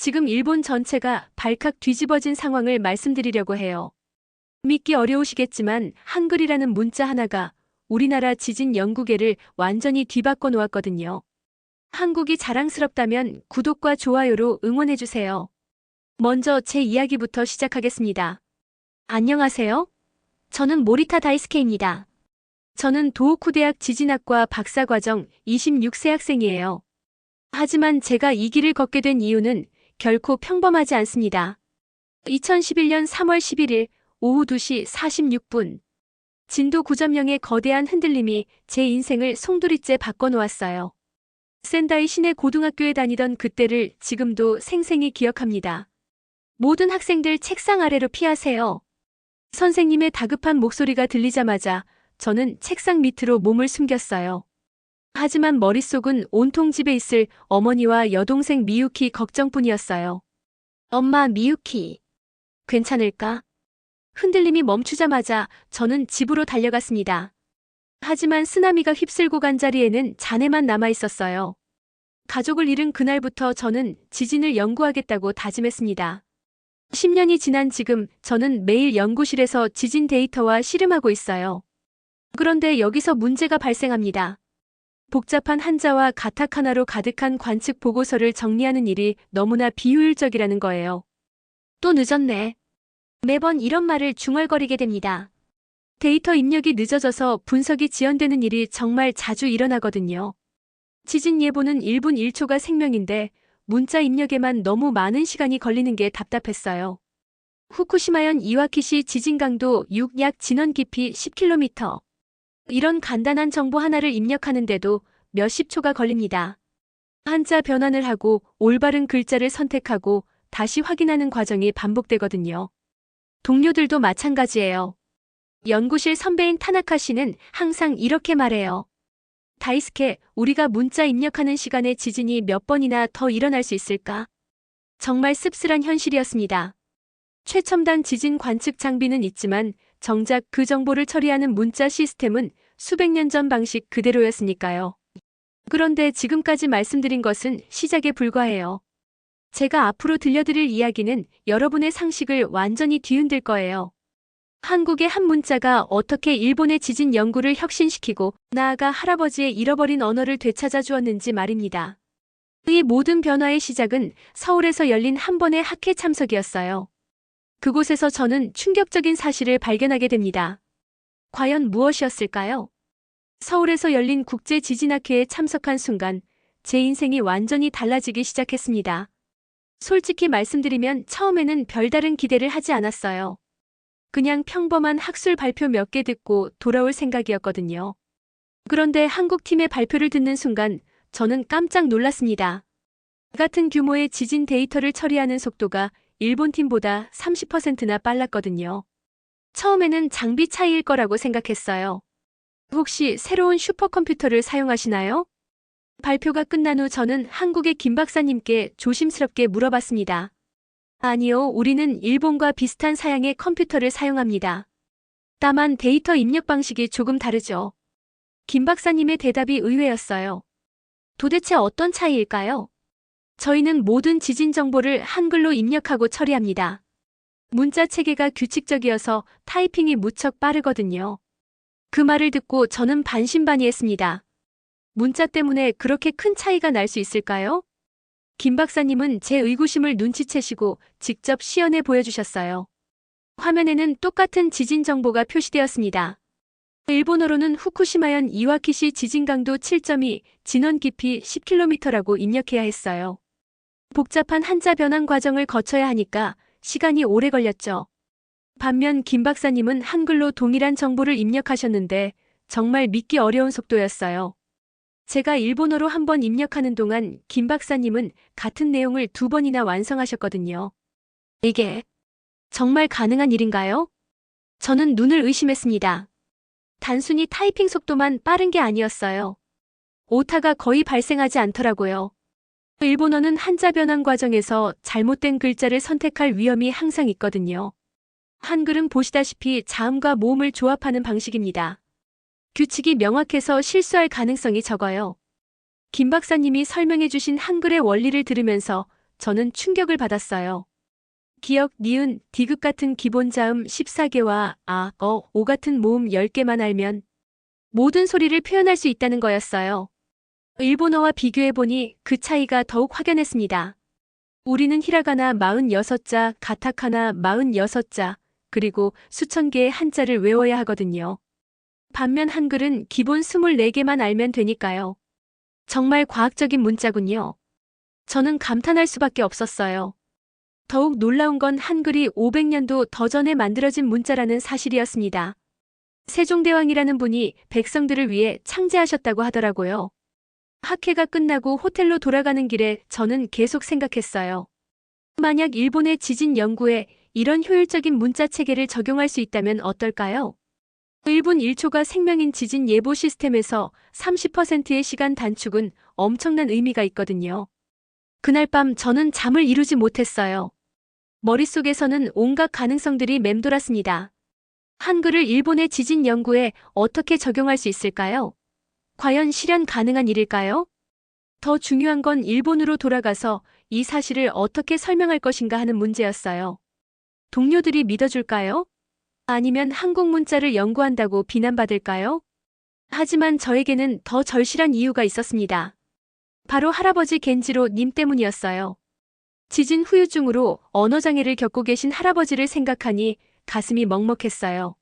지금 일본 전체가 발칵 뒤집어진 상황을 말씀드리려고 해요. 믿기 어려우시겠지만 한글이라는 문자 하나가 우리나라 지진 연구계를 완전히 뒤바꿔 놓았거든요. 한국이 자랑스럽다면 구독과 좋아요로 응원해주세요. 먼저 제 이야기부터 시작하겠습니다. 안녕하세요. 저는 모리타 다이스케입니다. 저는 도호쿠 대학 지진학과 박사과정 26세 학생이에요. 하지만 제가 이 길을 걷게 된 이유는 결코 평범하지 않습니다. 2011년 3월 11일 오후 2시 46분. 진도 9.0의 거대한 흔들림이 제 인생을 송두리째 바꿔놓았어요. 센다이 시내 고등학교에 다니던 그때를 지금도 생생히 기억합니다. 모든 학생들 책상 아래로 피하세요. 선생님의 다급한 목소리가 들리자마자 저는 책상 밑으로 몸을 숨겼어요. 하지만 머릿속은 온통 집에 있을 어머니와 여동생 미유키 걱정뿐이었어요. 엄마 미유키. 괜찮을까? 흔들림이 멈추자마자 저는 집으로 달려갔습니다. 하지만 쓰나미가 휩쓸고 간 자리에는 잔해만 남아 있었어요. 가족을 잃은 그날부터 저는 지진을 연구하겠다고 다짐했습니다. 10년이 지난 지금 저는 매일 연구실에서 지진 데이터와 씨름하고 있어요. 그런데 여기서 문제가 발생합니다. 복잡한 한자와 가타카나로 가득한 관측 보고서를 정리하는 일이 너무나 비효율적이라는 거예요. 또 늦었네. 매번 이런 말을 중얼거리게 됩니다. 데이터 입력이 늦어져서 분석이 지연되는 일이 정말 자주 일어나거든요. 지진 예보는 1분 1초가 생명인데 문자 입력에만 너무 많은 시간이 걸리는 게 답답했어요. 후쿠시마현 이와키시 지진 강도 6, 약 진원 깊이 10km. 이런 간단한 정보 하나를 입력하는데도 몇십 초가 걸립니다. 한자 변환을 하고 올바른 글자를 선택하고 다시 확인하는 과정이 반복되거든요. 동료들도 마찬가지예요. 연구실 선배인 타나카 씨는 항상 이렇게 말해요. 다이스케, 우리가 문자 입력하는 시간에 지진이 몇 번이나 더 일어날 수 있을까? 정말 씁쓸한 현실이었습니다. 최첨단 지진 관측 장비는 있지만 정작 그 정보를 처리하는 문자 시스템은 수백 년 전 방식 그대로였으니까요. 그런데 지금까지 말씀드린 것은 시작에 불과해요. 제가 앞으로 들려드릴 이야기는 여러분의 상식을 완전히 뒤흔들 거예요. 한국의 한 문자가 어떻게 일본의 지진 연구를 혁신시키고 나아가 할아버지의 잃어버린 언어를 되찾아 주었는지 말입니다. 이 모든 변화의 시작은 서울에서 열린 한 번의 학회 참석이었어요. 그곳에서 저는 충격적인 사실을 발견하게 됩니다. 과연 무엇이었을까요? 서울에서 열린 국제 지진학회에 참석한 순간 제 인생이 완전히 달라지기 시작했습니다. 솔직히 말씀드리면 처음에는 별다른 기대를 하지 않았어요. 그냥 평범한 학술 발표 몇 개 듣고 돌아올 생각이었거든요. 그런데 한국 팀의 발표를 듣는 순간 저는 깜짝 놀랐습니다. 같은 규모의 지진 데이터를 처리하는 속도가 일본 팀보다 30%나 빨랐거든요. 처음에는 장비 차이일 거라고 생각했어요. 혹시 새로운 슈퍼컴퓨터를 사용하시나요? 발표가 끝난 후 저는 한국의 김 박사님께 조심스럽게 물어봤습니다. 아니요, 우리는 일본과 비슷한 사양의 컴퓨터를 사용합니다. 다만 데이터 입력 방식이 조금 다르죠. 김 박사님의 대답이 의외였어요. 도대체 어떤 차이일까요? 저희는 모든 지진 정보를 한글로 입력하고 처리합니다. 문자 체계가 규칙적이어서 타이핑이 무척 빠르거든요. 그 말을 듣고 저는 반신반의했습니다. 문자 때문에 그렇게 큰 차이가 날 수 있을까요? 김 박사님은 제 의구심을 눈치채시고 직접 시연해 보여주셨어요. 화면에는 똑같은 지진 정보가 표시되었습니다. 일본어로는 후쿠시마현 이와키시 지진 강도 7.2, 진원 깊이 10km라고 입력해야 했어요. 복잡한 한자 변환 과정을 거쳐야 하니까 시간이 오래 걸렸죠. 반면 김 박사님은 한글로 동일한 정보를 입력하셨는데 정말 믿기 어려운 속도였어요. 제가 일본어로 한 번 입력하는 동안 김 박사님은 같은 내용을 두 번이나 완성하셨거든요. 이게 정말 가능한 일인가요? 저는 눈을 의심했습니다. 단순히 타이핑 속도만 빠른 게 아니었어요. 오타가 거의 발생하지 않더라고요. 일본어는 한자 변환 과정에서 잘못된 글자를 선택할 위험이 항상 있거든요. 한글은 보시다시피 자음과 모음을 조합하는 방식입니다. 규칙이 명확해서 실수할 가능성이 적어요. 김 박사님이 설명해 주신 한글의 원리를 들으면서 저는 충격을 받았어요. 기억, 니은, 디귿 같은 기본 자음 14개와 아, 어, 오 같은 모음 10개만 알면 모든 소리를 표현할 수 있다는 거였어요. 일본어와 비교해보니 그 차이가 더욱 확연했습니다. 우리는 히라가나 46자, 가타카나 46자, 그리고 수천 개의 한자를 외워야 하거든요. 반면 한글은 기본 24개만 알면 되니까요. 정말 과학적인 문자군요. 저는 감탄할 수밖에 없었어요. 더욱 놀라운 건 한글이 500년도 더 전에 만들어진 문자라는 사실이었습니다. 세종대왕이라는 분이 백성들을 위해 창제하셨다고 하더라고요. 학회가 끝나고 호텔로 돌아가는 길에 저는 계속 생각했어요. 만약 일본의 지진 연구에 이런 효율적인 문자 체계를 적용할 수 있다면 어떨까요? 1분 1초가 생명인 지진 예보 시스템에서 30%의 시간 단축은 엄청난 의미가 있거든요. 그날 밤 저는 잠을 이루지 못했어요. 머릿속에서는 온갖 가능성들이 맴돌았습니다. 한글을 일본의 지진 연구에 어떻게 적용할 수 있을까요? 과연 실현 가능한 일일까요? 더 중요한 건 일본으로 돌아가서 이 사실을 어떻게 설명할 것인가 하는 문제였어요. 동료들이 믿어줄까요? 아니면 한국 문자를 연구한다고 비난받을까요? 하지만 저에게는 더 절실한 이유가 있었습니다. 바로 할아버지 겐지로 님 때문이었어요. 지진 후유증으로 언어장애를 겪고 계신 할아버지를 생각하니 가슴이 먹먹했어요.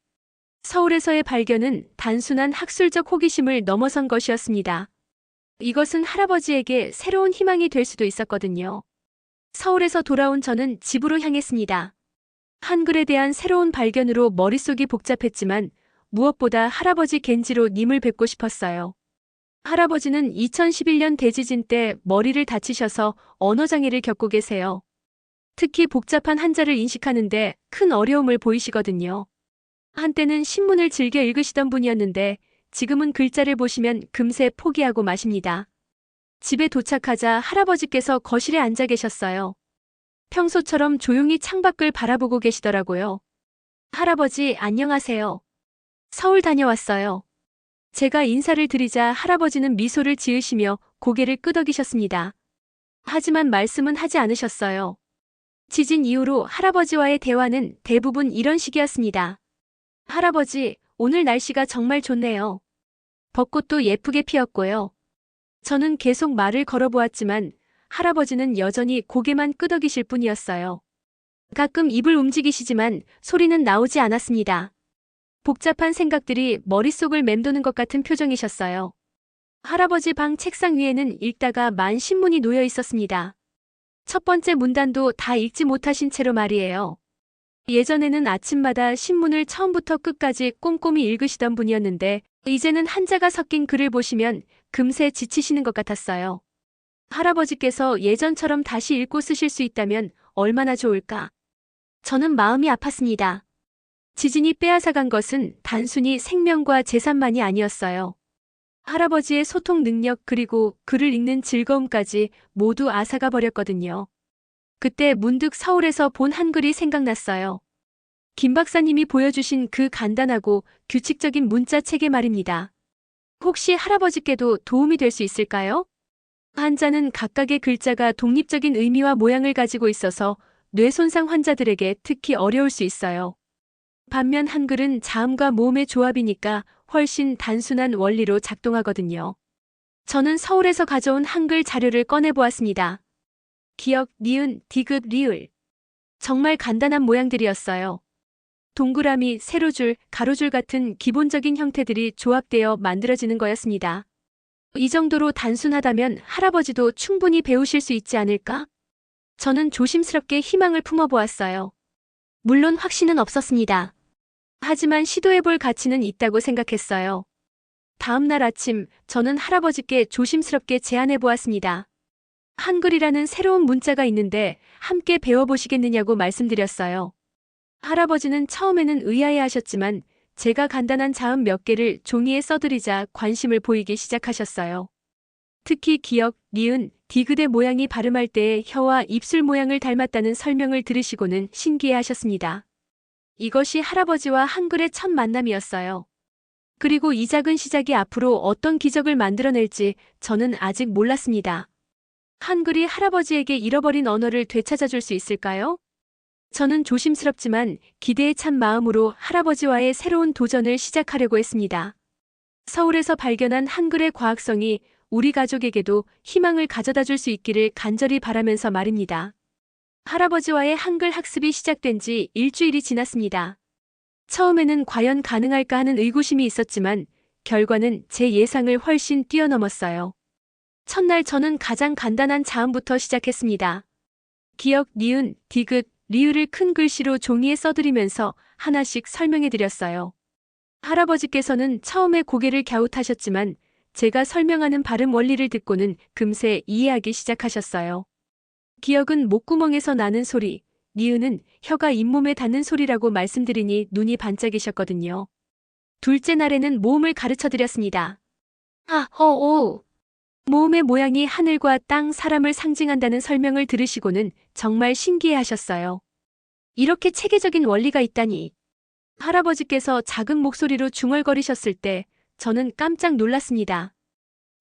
서울에서의 발견은 단순한 학술적 호기심을 넘어선 것이었습니다. 이것은 할아버지에게 새로운 희망이 될 수도 있었거든요. 서울에서 돌아온 저는 집으로 향했습니다. 한글에 대한 새로운 발견으로 머릿속이 복잡했지만 무엇보다 할아버지 겐지로 님을 뵙고 싶었어요. 할아버지는 2011년 대지진 때 머리를 다치셔서 언어장애를 겪고 계세요. 특히 복잡한 한자를 인식하는데 큰 어려움을 보이시거든요. 한때는 신문을 즐겨 읽으시던 분이었는데 지금은 글자를 보시면 금세 포기하고 마십니다. 집에 도착하자 할아버지께서 거실에 앉아 계셨어요. 평소처럼 조용히 창밖을 바라보고 계시더라고요. 할아버지, 안녕하세요. 서울 다녀왔어요. 제가 인사를 드리자 할아버지는 미소를 지으시며 고개를 끄덕이셨습니다. 하지만 말씀은 하지 않으셨어요. 지진 이후로 할아버지와의 대화는 대부분 이런 식이었습니다. 할아버지, 오늘 날씨가 정말 좋네요. 벚꽃도 예쁘게 피었고요. 저는 계속 말을 걸어보았지만 할아버지는 여전히 고개만 끄덕이실 뿐이었어요. 가끔 입을 움직이시지만 소리는 나오지 않았습니다. 복잡한 생각들이 머릿속을 맴도는 것 같은 표정이셨어요. 할아버지 방 책상 위에는 읽다가 만 신문이 놓여 있었습니다. 첫 번째 문단도 다 읽지 못하신 채로 말이에요. 예전에는 아침마다 신문을 처음부터 끝까지 꼼꼼히 읽으시던 분이었는데 이제는 한자가 섞인 글을 보시면 금세 지치시는 것 같았어요. 할아버지께서 예전처럼 다시 읽고 쓰실 수 있다면 얼마나 좋을까. 저는 마음이 아팠습니다. 지진이 빼앗아간 것은 단순히 생명과 재산만이 아니었어요. 할아버지의 소통 능력 그리고 글을 읽는 즐거움까지 모두 앗아가 버렸거든요. 그때 문득 서울에서 본 한글이 생각났어요. 김 박사님이 보여주신 그 간단하고 규칙적인 문자 체계 말입니다. 혹시 할아버지께도 도움이 될 수 있을까요? 한자는 각각의 글자가 독립적인 의미와 모양을 가지고 있어서 뇌 손상 환자들에게 특히 어려울 수 있어요. 반면 한글은 자음과 모음의 조합이니까 훨씬 단순한 원리로 작동하거든요. 저는 서울에서 가져온 한글 자료를 꺼내보았습니다. 기역, 니은, 디귿, 리을. 정말 간단한 모양들이었어요. 동그라미, 세로줄, 가로줄 같은 기본적인 형태들이 조합되어 만들어지는 거였습니다. 이 정도로 단순하다면 할아버지도 충분히 배우실 수 있지 않을까? 저는 조심스럽게 희망을 품어보았어요. 물론 확신은 없었습니다. 하지만 시도해볼 가치는 있다고 생각했어요. 다음 날 아침, 저는 할아버지께 조심스럽게 제안해보았습니다. 한글이라는 새로운 문자가 있는데 함께 배워보시겠느냐고 말씀드렸어요. 할아버지는 처음에는 의아해 하셨지만 제가 간단한 자음 몇 개를 종이에 써드리자 관심을 보이기 시작하셨어요. 특히 기역, 니은, 디귿의 모양이 발음할 때의 혀와 입술 모양을 닮았다는 설명을 들으시고는 신기해 하셨습니다. 이것이 할아버지와 한글의 첫 만남이었어요. 그리고 이 작은 시작이 앞으로 어떤 기적을 만들어낼지 저는 아직 몰랐습니다. 한글이 할아버지에게 잃어버린 언어를 되찾아줄 수 있을까요? 저는 조심스럽지만 기대에 찬 마음으로 할아버지와의 새로운 도전을 시작하려고 했습니다. 서울에서 발견한 한글의 과학성이 우리 가족에게도 희망을 가져다 줄 수 있기를 간절히 바라면서 말입니다. 할아버지와의 한글 학습이 시작된 지 일주일이 지났습니다. 처음에는 과연 가능할까 하는 의구심이 있었지만 결과는 제 예상을 훨씬 뛰어넘었어요. 첫날 저는 가장 간단한 자음부터 시작했습니다. 기역, 니은, 디귿, 리을을 큰 글씨로 종이에 써드리면서 하나씩 설명해 드렸어요. 할아버지께서는 처음에 고개를 갸웃하셨지만 제가 설명하는 발음 원리를 듣고는 금세 이해하기 시작하셨어요. 기역은 목구멍에서 나는 소리, 니은은 혀가 잇몸에 닿는 소리라고 말씀드리니 눈이 반짝이셨거든요. 둘째 날에는 모음을 가르쳐 드렸습니다. 아, 어, 오. 모음의 모양이 하늘과 땅, 사람을 상징한다는 설명을 들으시고는 정말 신기해 하셨어요. 이렇게 체계적인 원리가 있다니. 할아버지께서 작은 목소리로 중얼거리셨을 때 저는 깜짝 놀랐습니다.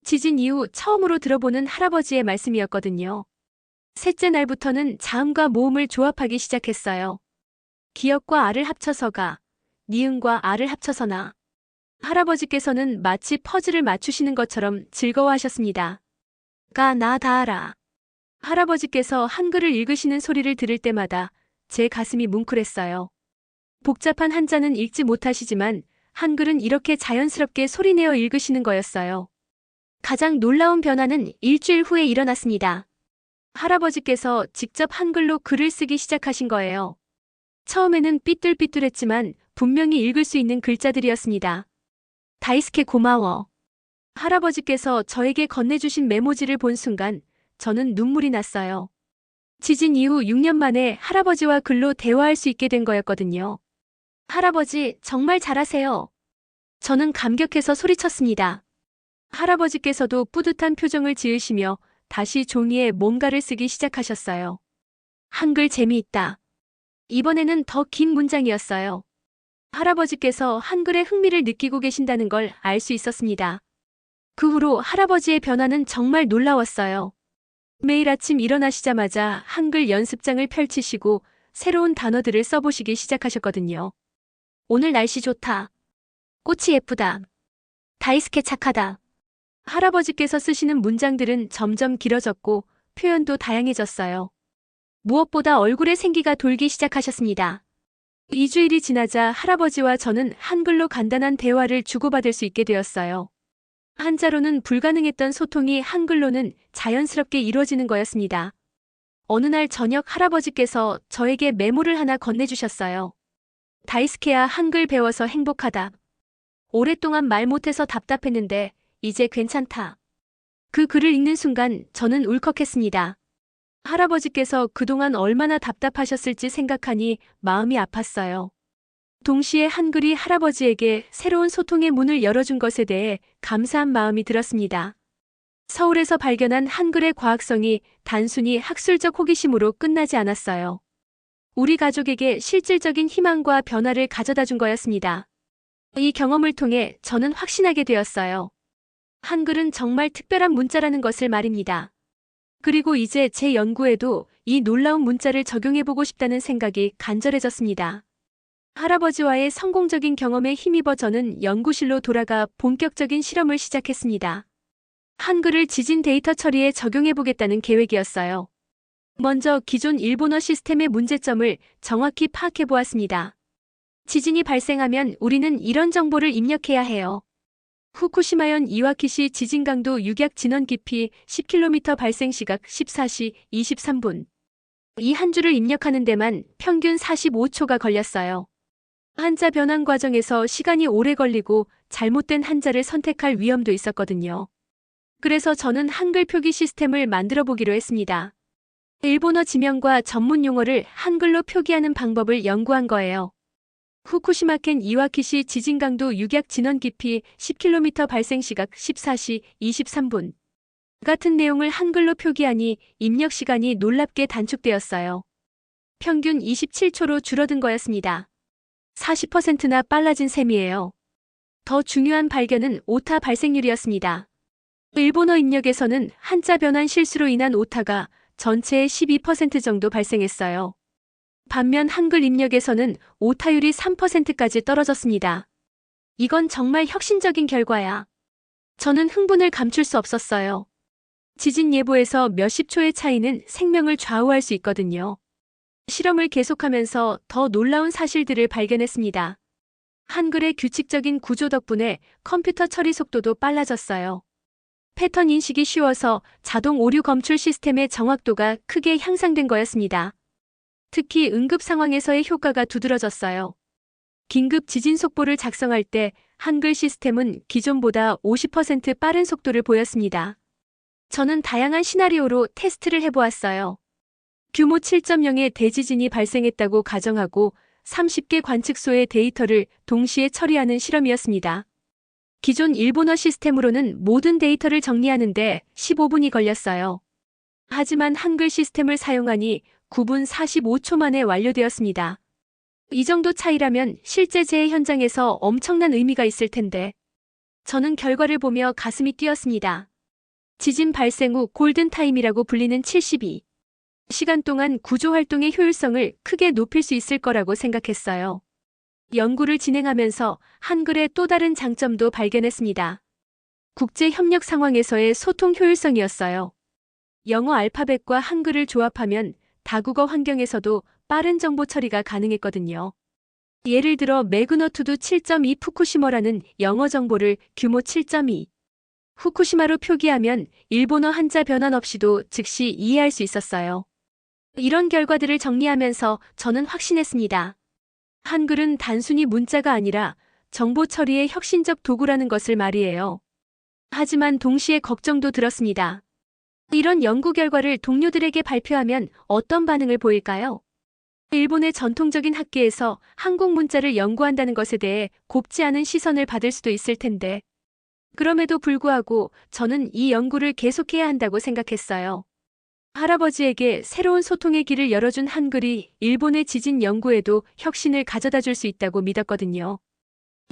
지진 이후 처음으로 들어보는 할아버지의 말씀이었거든요. 셋째 날부터는 자음과 모음을 조합하기 시작했어요. 기역과 아를 합쳐서가, 니은과 아를 합쳐서나. 할아버지께서는 마치 퍼즐을 맞추시는 것처럼 즐거워하셨습니다. 가, 나, 다, 라. 할아버지께서 한글을 읽으시는 소리를 들을 때마다 제 가슴이 뭉클했어요. 복잡한 한자는 읽지 못하시지만 한글은 이렇게 자연스럽게 소리내어 읽으시는 거였어요. 가장 놀라운 변화는 일주일 후에 일어났습니다. 할아버지께서 직접 한글로 글을 쓰기 시작하신 거예요. 처음에는 삐뚤삐뚤했지만 분명히 읽을 수 있는 글자들이었습니다. 다이스케 고마워. 할아버지께서 저에게 건네주신 메모지를 본 순간 저는 눈물이 났어요. 지진 이후 6년 만에 할아버지와 글로 대화할 수 있게 된 거였거든요. 할아버지, 정말 잘하세요. 저는 감격해서 소리쳤습니다. 할아버지께서도 뿌듯한 표정을 지으시며 다시 종이에 뭔가를 쓰기 시작하셨어요. 한글 재미있다. 이번에는 더 긴 문장이었어요. 할아버지께서 한글에 흥미를 느끼고 계신다는 걸 알 수 있었습니다. 그 후로 할아버지의 변화는 정말 놀라웠어요. 매일 아침 일어나시자마자 한글 연습장을 펼치시고 새로운 단어들을 써보시기 시작하셨거든요. 오늘 날씨 좋다. 꽃이 예쁘다. 다이스케 착하다. 할아버지께서 쓰시는 문장들은 점점 길어졌고 표현도 다양해졌어요. 무엇보다 얼굴에 생기가 돌기 시작하셨습니다. 2주일이 지나자 할아버지와 저는 한글로 간단한 대화를 주고받을 수 있게 되었어요. 한자로는 불가능했던 소통이 한글로는 자연스럽게 이루어지는 거였습니다. 어느 날 저녁 할아버지께서 저에게 메모를 하나 건네주셨어요. 다이스케야 한글 배워서 행복하다. 오랫동안 말 못해서 답답했는데 이제 괜찮다. 그 글을 읽는 순간 저는 울컥했습니다. 할아버지께서 그동안 얼마나 답답하셨을지 생각하니 마음이 아팠어요. 동시에 한글이 할아버지에게 새로운 소통의 문을 열어준 것에 대해 감사한 마음이 들었습니다. 서울에서 발견한 한글의 과학성이 단순히 학술적 호기심으로 끝나지 않았어요. 우리 가족에게 실질적인 희망과 변화를 가져다 준 거였습니다. 이 경험을 통해 저는 확신하게 되었어요. 한글은 정말 특별한 문자라는 것을 말입니다. 그리고 이제 제 연구에도 이 놀라운 문자를 적용해보고 싶다는 생각이 간절해졌습니다. 할아버지와의 성공적인 경험에 힘입어 저는 연구실로 돌아가 본격적인 실험을 시작했습니다. 한글을 지진 데이터 처리에 적용해보겠다는 계획이었어요. 먼저 기존 일본어 시스템의 문제점을 정확히 파악해보았습니다. 지진이 발생하면 우리는 이런 정보를 입력해야 해요. 후쿠시마현 이와키시 지진 강도 육약 진원 깊이 10km 발생 시각 14시 23분. 이 한 줄을 입력하는 데만 평균 45초가 걸렸어요. 한자 변환 과정에서 시간이 오래 걸리고 잘못된 한자를 선택할 위험도 있었거든요. 그래서 저는 한글 표기 시스템을 만들어 보기로 했습니다. 일본어 지명과 전문 용어를 한글로 표기하는 방법을 연구한 거예요. 후쿠시마県이와키시 지진 강도 육약 진원 깊이 10km 발생 시각 14시 23분. 같은 내용을 한글로 표기하니 입력 시간이 놀랍게 단축되었어요. 평균 27초로 줄어든 거였습니다. 40%나 빨라진 셈이에요. 더 중요한 발견은 오타 발생률이었습니다. 일본어 입력에서는 한자 변환 실수로 인한 오타가 전체의 12% 정도 발생했어요. 반면 한글 입력에서는 오타율이 3%까지 떨어졌습니다. 이건 정말 혁신적인 결과야. 저는 흥분을 감출 수 없었어요. 지진 예보에서 몇십 초의 차이는 생명을 좌우할 수 있거든요. 실험을 계속하면서 더 놀라운 사실들을 발견했습니다. 한글의 규칙적인 구조 덕분에 컴퓨터 처리 속도도 빨라졌어요. 패턴 인식이 쉬워서 자동 오류 검출 시스템의 정확도가 크게 향상된 거였습니다. 특히 응급 상황에서의 효과가 두드러졌어요. 긴급 지진 속보를 작성할 때 한글 시스템은 기존보다 50% 빠른 속도를 보였습니다. 저는 다양한 시나리오로 테스트를 해보았어요. 규모 7.0의 대지진이 발생했다고 가정하고 30개 관측소의 데이터를 동시에 처리하는 실험이었습니다. 기존 일본어 시스템으로는 모든 데이터를 정리하는데 15분이 걸렸어요. 하지만 한글 시스템을 사용하니 9분 45초 만에 완료되었습니다. 이 정도 차이라면 실제 재해 현장에서 엄청난 의미가 있을 텐데. 저는 결과를 보며 가슴이 뛰었습니다. 지진 발생 후 골든타임이라고 불리는 72. 시간 동안 구조 활동의 효율성을 크게 높일 수 있을 거라고 생각했어요. 연구를 진행하면서 한글의 또 다른 장점도 발견했습니다. 국제 협력 상황에서의 소통 효율성이었어요. 영어 알파벳과 한글을 조합하면 다국어 환경에서도 빠른 정보 처리가 가능했거든요. 예를 들어 매그너투드 7.2 푸쿠시머라는 영어 정보를 규모 7.2 후쿠시마로 표기하면 일본어 한자 변환 없이도 즉시 이해할 수 있었어요. 이런 결과들을 정리하면서 저는 확신했습니다. 한글은 단순히 문자가 아니라 정보 처리의 혁신적 도구라는 것을 말이에요. 하지만 동시에 걱정도 들었습니다. 이런 연구 결과를 동료들에게 발표하면 어떤 반응을 보일까요? 일본의 전통적인 학계에서 한국 문자를 연구한다는 것에 대해 곱지 않은 시선을 받을 수도 있을 텐데. 그럼에도 불구하고 저는 이 연구를 계속해야 한다고 생각했어요. 할아버지에게 새로운 소통의 길을 열어준 한글이 일본의 지진 연구에도 혁신을 가져다 줄 수 있다고 믿었거든요.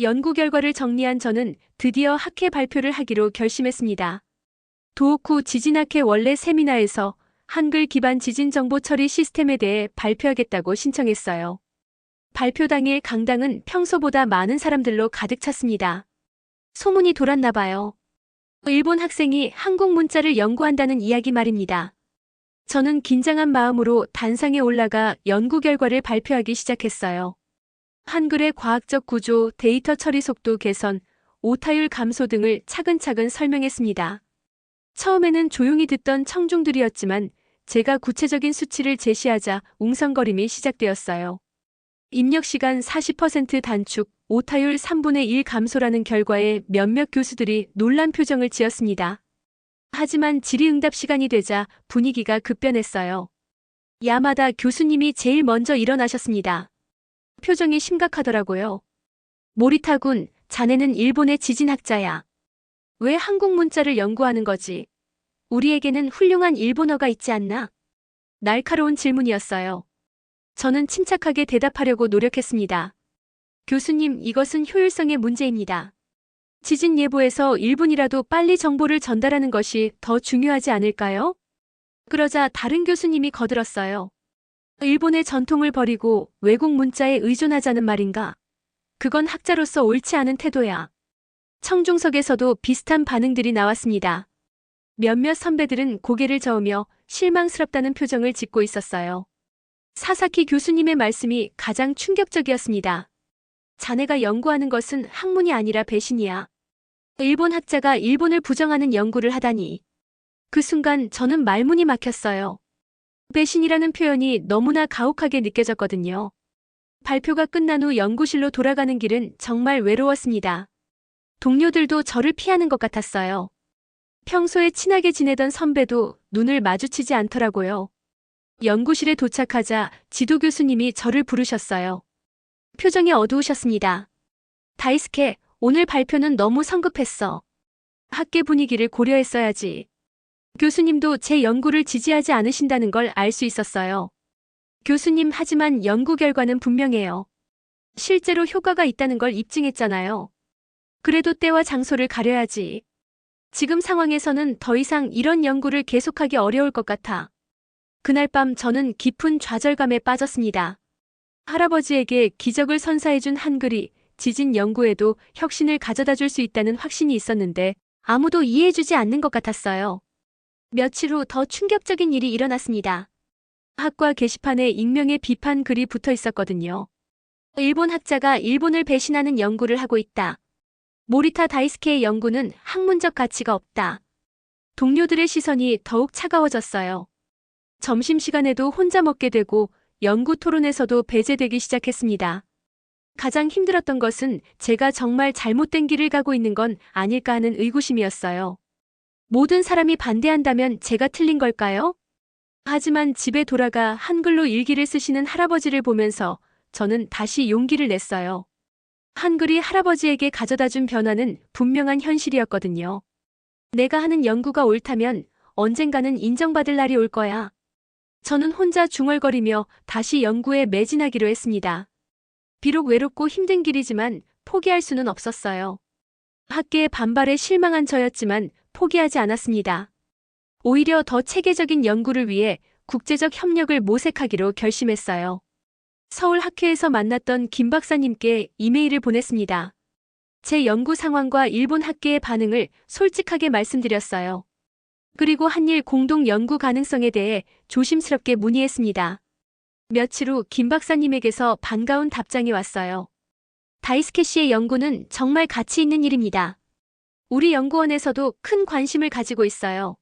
연구 결과를 정리한 저는 드디어 학회 발표를 하기로 결심했습니다. 도호쿠 지진학회 원래 세미나에서 한글 기반 지진 정보 처리 시스템에 대해 발표하겠다고 신청했어요. 발표 당일 강당은 평소보다 많은 사람들로 가득 찼습니다. 소문이 돌았나 봐요. 일본 학생이 한국 문자를 연구한다는 이야기 말입니다. 저는 긴장한 마음으로 단상에 올라가 연구 결과를 발표하기 시작했어요. 한글의 과학적 구조, 데이터 처리 속도 개선, 오타율 감소 등을 차근차근 설명했습니다. 처음에는 조용히 듣던 청중들이었지만 제가 구체적인 수치를 제시하자 웅성거림이 시작되었어요. 입력 시간 40% 단축, 오타율 3분의 1 감소라는 결과에 몇몇 교수들이 놀란 표정을 지었습니다. 하지만 질의응답 시간이 되자 분위기가 급변했어요. 야마다 교수님이 제일 먼저 일어나셨습니다. 표정이 심각하더라고요. 모리타군, 자네는 일본의 지진학자야. 왜 한국 문자를 연구하는 거지? 우리에게는 훌륭한 일본어가 있지 않나? 날카로운 질문이었어요. 저는 침착하게 대답하려고 노력했습니다. 교수님, 이것은 효율성의 문제입니다. 지진 예보에서 1분이라도 빨리 정보를 전달하는 것이 더 중요하지 않을까요? 그러자 다른 교수님이 거들었어요. 일본의 전통을 버리고 외국 문자에 의존하자는 말인가? 그건 학자로서 옳지 않은 태도야. 청중석에서도 비슷한 반응들이 나왔습니다. 몇몇 선배들은 고개를 저으며 실망스럽다는 표정을 짓고 있었어요. 사사키 교수님의 말씀이 가장 충격적이었습니다. 자네가 연구하는 것은 학문이 아니라 배신이야. 일본 학자가 일본을 부정하는 연구를 하다니. 그 순간 저는 말문이 막혔어요. 배신이라는 표현이 너무나 가혹하게 느껴졌거든요. 발표가 끝난 후 연구실로 돌아가는 길은 정말 외로웠습니다. 동료들도 저를 피하는 것 같았어요. 평소에 친하게 지내던 선배도 눈을 마주치지 않더라고요. 연구실에 도착하자 지도 교수님이 저를 부르셨어요. 표정이 어두우셨습니다. 다이스케, 오늘 발표는 너무 성급했어. 학계 분위기를 고려했어야지. 교수님도 제 연구를 지지하지 않으신다는 걸 알 수 있었어요. 교수님 하지만 연구 결과는 분명해요. 실제로 효과가 있다는 걸 입증했잖아요. 그래도 때와 장소를 가려야지. 지금 상황에서는 더 이상 이런 연구를 계속하기 어려울 것 같아. 그날 밤 저는 깊은 좌절감에 빠졌습니다. 할아버지에게 기적을 선사해준 한글이 지진 연구에도 혁신을 가져다 줄 수 있다는 확신이 있었는데 아무도 이해해주지 않는 것 같았어요. 며칠 후 더 충격적인 일이 일어났습니다. 학과 게시판에 익명의 비판 글이 붙어 있었거든요. 일본 학자가 일본을 배신하는 연구를 하고 있다. 모리타 다이스케의 연구는 학문적 가치가 없다. 동료들의 시선이 더욱 차가워졌어요. 점심시간에도 혼자 먹게 되고 연구 토론에서도 배제되기 시작했습니다. 가장 힘들었던 것은 제가 정말 잘못된 길을 가고 있는 건 아닐까 하는 의구심이었어요. 모든 사람이 반대한다면 제가 틀린 걸까요? 하지만 집에 돌아가 한글로 일기를 쓰시는 할아버지를 보면서 저는 다시 용기를 냈어요. 한글이 할아버지에게 가져다 준 변화는 분명한 현실이었거든요. 내가 하는 연구가 옳다면 언젠가는 인정받을 날이 올 거야. 저는 혼자 중얼거리며 다시 연구에 매진하기로 했습니다. 비록 외롭고 힘든 길이지만 포기할 수는 없었어요. 학계의 반발에 실망한 저였지만 포기하지 않았습니다. 오히려 더 체계적인 연구를 위해 국제적 협력을 모색하기로 결심했어요. 서울 학회에서 만났던 김 박사님께 이메일을 보냈습니다. 제 연구 상황과 일본 학계의 반응을 솔직하게 말씀드렸어요. 그리고 한일 공동 연구 가능성에 대해 조심스럽게 문의했습니다. 며칠 후 김 박사님에게서 반가운 답장이 왔어요. 다이스케 씨의 연구는 정말 가치 있는 일입니다. 우리 연구원에서도 큰 관심을 가지고 있어요.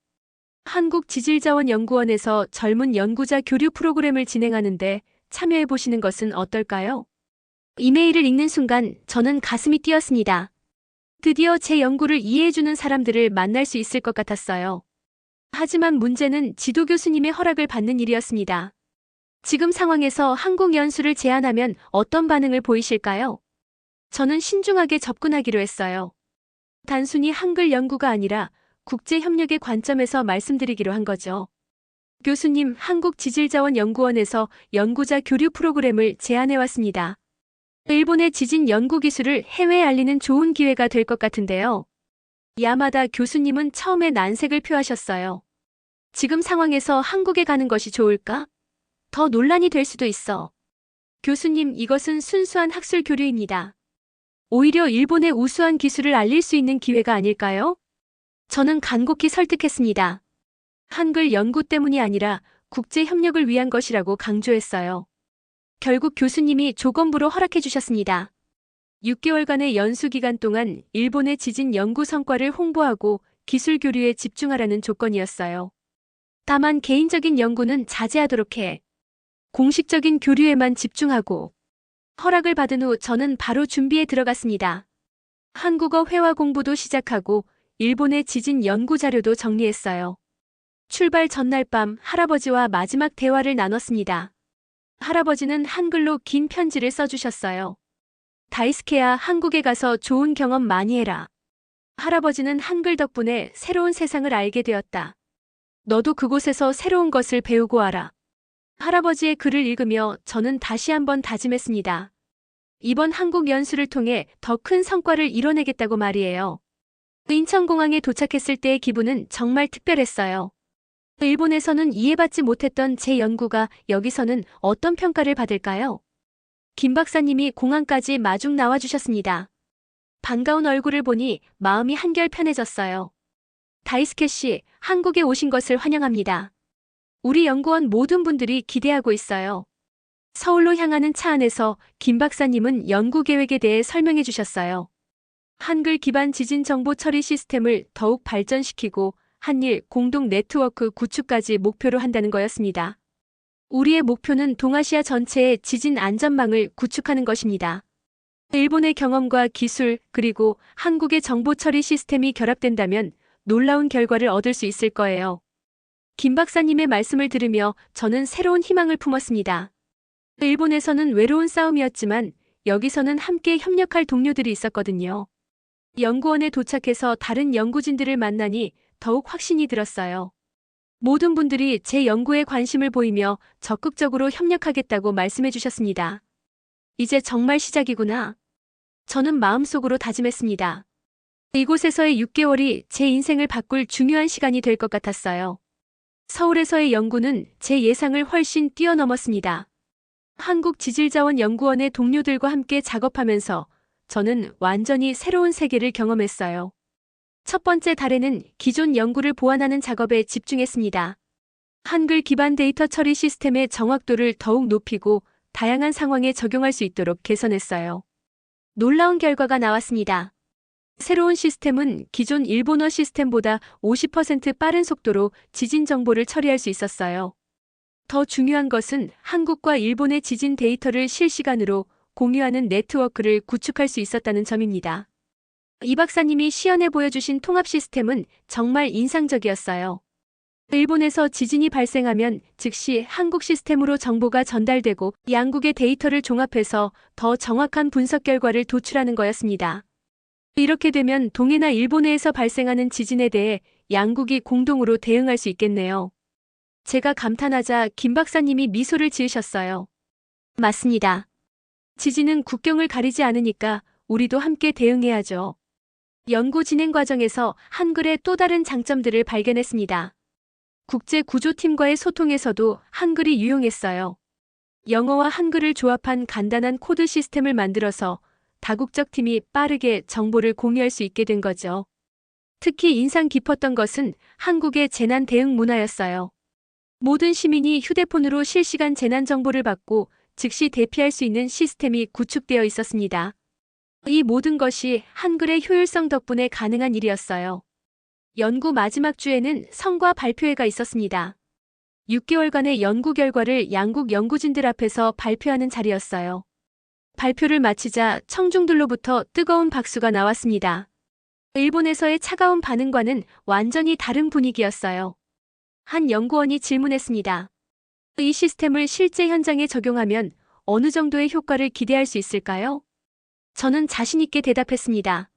한국지질자원연구원에서 젊은 연구자 교류 프로그램을 진행하는데 참여해 보시는 것은 어떨까요? 이메일을 읽는 순간 저는 가슴이 뛰었습니다. 드디어 제 연구를 이해해주는 사람들을 만날 수 있을 것 같았어요. 하지만 문제는 지도 교수님의 허락을 받는 일이었습니다. 지금 상황에서 한국 연수를 제안하면 어떤 반응을 보이실까요? 저는 신중하게 접근하기로 했어요. 단순히 한글 연구가 아니라 국제 협력의 관점에서 말씀드리기로 한 거죠. 교수님, 한국지질자원연구원에서 연구자 교류 프로그램을 제안해 왔습니다. 일본의 지진 연구 기술을 해외에 알리는 좋은 기회가 될 것 같은데요. 야마다 교수님은 처음에 난색을 표하셨어요. 지금 상황에서 한국에 가는 것이 좋을까? 더 논란이 될 수도 있어. 교수님, 이것은 순수한 학술 교류입니다. 오히려 일본의 우수한 기술을 알릴 수 있는 기회가 아닐까요? 저는 간곡히 설득했습니다. 한글 연구 때문이 아니라 국제 협력을 위한 것이라고 강조했어요. 결국 교수님이 조건부로 허락해 주셨습니다. 6개월간의 연수 기간 동안 일본의 지진 연구 성과를 홍보하고 기술 교류에 집중하라는 조건이었어요. 다만 개인적인 연구는 자제하도록 해. 공식적인 교류에만 집중하고 허락을 받은 후 저는 바로 준비에 들어갔습니다. 한국어 회화 공부도 시작하고 일본의 지진 연구 자료도 정리했어요. 출발 전날 밤 할아버지와 마지막 대화를 나눴습니다. 할아버지는 한글로 긴 편지를 써주셨어요. 다이스케야 한국에 가서 좋은 경험 많이 해라. 할아버지는 한글 덕분에 새로운 세상을 알게 되었다. 너도 그곳에서 새로운 것을 배우고 와라. 할아버지의 글을 읽으며 저는 다시 한번 다짐했습니다. 이번 한국 연수를 통해 더 큰 성과를 이뤄내겠다고 말이에요. 인천공항에 도착했을 때의 기분은 정말 특별했어요. 일본에서는 이해받지 못했던 제 연구가 여기서는 어떤 평가를 받을까요? 김 박사님이 공항까지 마중 나와주셨습니다. 반가운 얼굴을 보니 마음이 한결 편해졌어요. 다이스케 씨, 한국에 오신 것을 환영합니다. 우리 연구원 모든 분들이 기대하고 있어요. 서울로 향하는 차 안에서 김 박사님은 연구 계획에 대해 설명해 주셨어요. 한글 기반 지진 정보 처리 시스템을 더욱 발전시키고 한일 공동 네트워크 구축까지 목표로 한다는 거였습니다. 우리의 목표는 동아시아 전체의 지진 안전망을 구축하는 것입니다. 일본의 경험과 기술 그리고 한국의 정보 처리 시스템이 결합된다면 놀라운 결과를 얻을 수 있을 거예요. 김 박사님의 말씀을 들으며 저는 새로운 희망을 품었습니다. 일본에서는 외로운 싸움이었지만 여기서는 함께 협력할 동료들이 있었거든요. 연구원에 도착해서 다른 연구진들을 만나니 더욱 확신이 들었어요. 모든 분들이 제 연구에 관심을 보이며 적극적으로 협력하겠다고 말씀해 주셨습니다. 이제 정말 시작이구나. 저는 마음속으로 다짐했습니다. 이곳에서의 6개월이 제 인생을 바꿀 중요한 시간이 될 것 같았어요. 서울에서의 연구는 제 예상을 훨씬 뛰어넘었습니다. 한국지질자원연구원의 동료들과 함께 작업하면서 저는 완전히 새로운 세계를 경험했어요. 첫 번째 달에는 기존 연구를 보완하는 작업에 집중했습니다. 한글 기반 데이터 처리 시스템의 정확도를 더욱 높이고 다양한 상황에 적용할 수 있도록 개선했어요. 놀라운 결과가 나왔습니다. 새로운 시스템은 기존 일본어 시스템보다 50% 빠른 속도로 지진 정보를 처리할 수 있었어요. 더 중요한 것은 한국과 일본의 지진 데이터를 실시간으로 공유하는 네트워크를 구축할 수 있었다는 점입니다. 이 박사님이 시연해 보여주신 통합 시스템은 정말 인상적이었어요. 일본에서 지진이 발생하면 즉시 한국 시스템으로 정보가 전달되고 양국의 데이터를 종합해서 더 정확한 분석 결과를 도출하는 거였습니다. 이렇게 되면 동해나 일본해에서 발생하는 지진에 대해 양국이 공동으로 대응할 수 있겠네요. 제가 감탄하자 김 박사님이 미소를 지으셨어요. 맞습니다. 지진은 국경을 가리지 않으니까 우리도 함께 대응해야죠. 연구 진행 과정에서 한글의 또 다른 장점들을 발견했습니다. 국제 구조팀과의 소통에서도 한글이 유용했어요. 영어와 한글을 조합한 간단한 코드 시스템을 만들어서 다국적 팀이 빠르게 정보를 공유할 수 있게 된 거죠. 특히 인상 깊었던 것은 한국의 재난 대응 문화였어요. 모든 시민이 휴대폰으로 실시간 재난 정보를 받고 즉시 대피할 수 있는 시스템이 구축되어 있었습니다. 이 모든 것이 한글의 효율성 덕분에 가능한 일이었어요. 연구 마지막 주에는 성과 발표회가 있었습니다. 6개월간의 연구 결과를 양국 연구진들 앞에서 발표하는 자리였어요. 발표를 마치자 청중들로부터 뜨거운 박수가 나왔습니다. 일본에서의 차가운 반응과는 완전히 다른 분위기였어요. 한 연구원이 질문했습니다. 이 시스템을 실제 현장에 적용하면 어느 정도의 효과를 기대할 수 있을까요? 저는 자신있게 대답했습니다.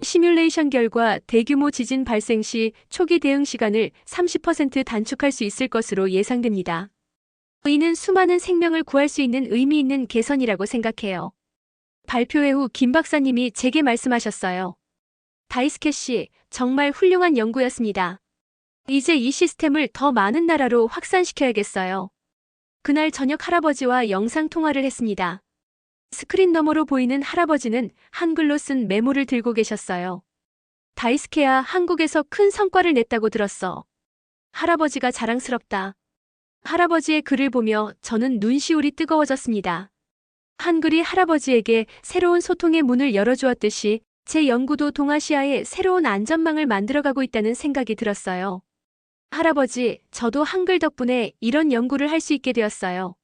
시뮬레이션 결과 대규모 지진 발생 시 초기 대응 시간을 30% 단축할 수 있을 것으로 예상됩니다. 이는 수많은 생명을 구할 수 있는 의미 있는 개선이라고 생각해요. 발표회 후 김 박사님이 제게 말씀하셨어요. 다이스케 씨, 정말 훌륭한 연구였습니다. 이제 이 시스템을 더 많은 나라로 확산시켜야겠어요. 그날 저녁 할아버지와 영상 통화를 했습니다. 스크린 너머로 보이는 할아버지는 한글로 쓴 메모를 들고 계셨어요. 다이스케야 한국에서 큰 성과를 냈다고 들었어. 할아버지가 자랑스럽다. 할아버지의 글을 보며 저는 눈시울이 뜨거워졌습니다. 한글이 할아버지에게 새로운 소통의 문을 열어주었듯이 제 연구도 동아시아에 새로운 안전망을 만들어가고 있다는 생각이 들었어요. 할아버지, 저도 한글 덕분에 이런 연구를 할 수 있게 되었어요.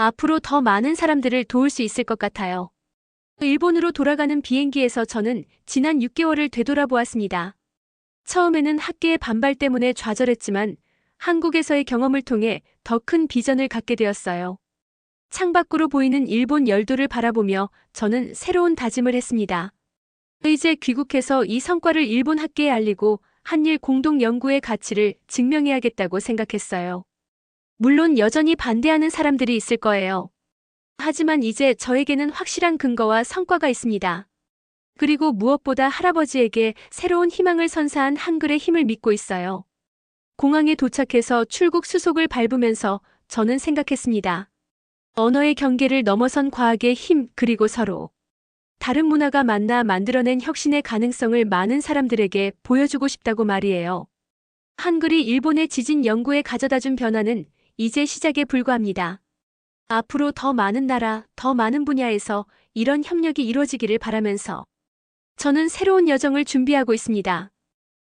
앞으로 더 많은 사람들을 도울 수 있을 것 같아요. 일본으로 돌아가는 비행기에서 저는 지난 6개월을 되돌아보았습니다. 처음에는 학계의 반발 때문에 좌절했지만 한국에서의 경험을 통해 더 큰 비전을 갖게 되었어요. 창밖으로 보이는 일본 열도를 바라보며 저는 새로운 다짐을 했습니다. 이제 귀국해서 이 성과를 일본 학계에 알리고 한일 공동 연구의 가치를 증명해야겠다고 생각했어요. 물론 여전히 반대하는 사람들이 있을 거예요. 하지만 이제 저에게는 확실한 근거와 성과가 있습니다. 그리고 무엇보다 할아버지에게 새로운 희망을 선사한 한글의 힘을 믿고 있어요. 공항에 도착해서 출국 수속을 밟으면서 저는 생각했습니다. 언어의 경계를 넘어선 과학의 힘 그리고 서로 다른 문화가 만나 만들어낸 혁신의 가능성을 많은 사람들에게 보여주고 싶다고 말이에요. 한글이 일본의 지진 연구에 가져다준 변화는 이제 시작에 불과합니다. 앞으로 더 많은 나라, 더 많은 분야에서 이런 협력이 이루어지기를 바라면서 저는 새로운 여정을 준비하고 있습니다.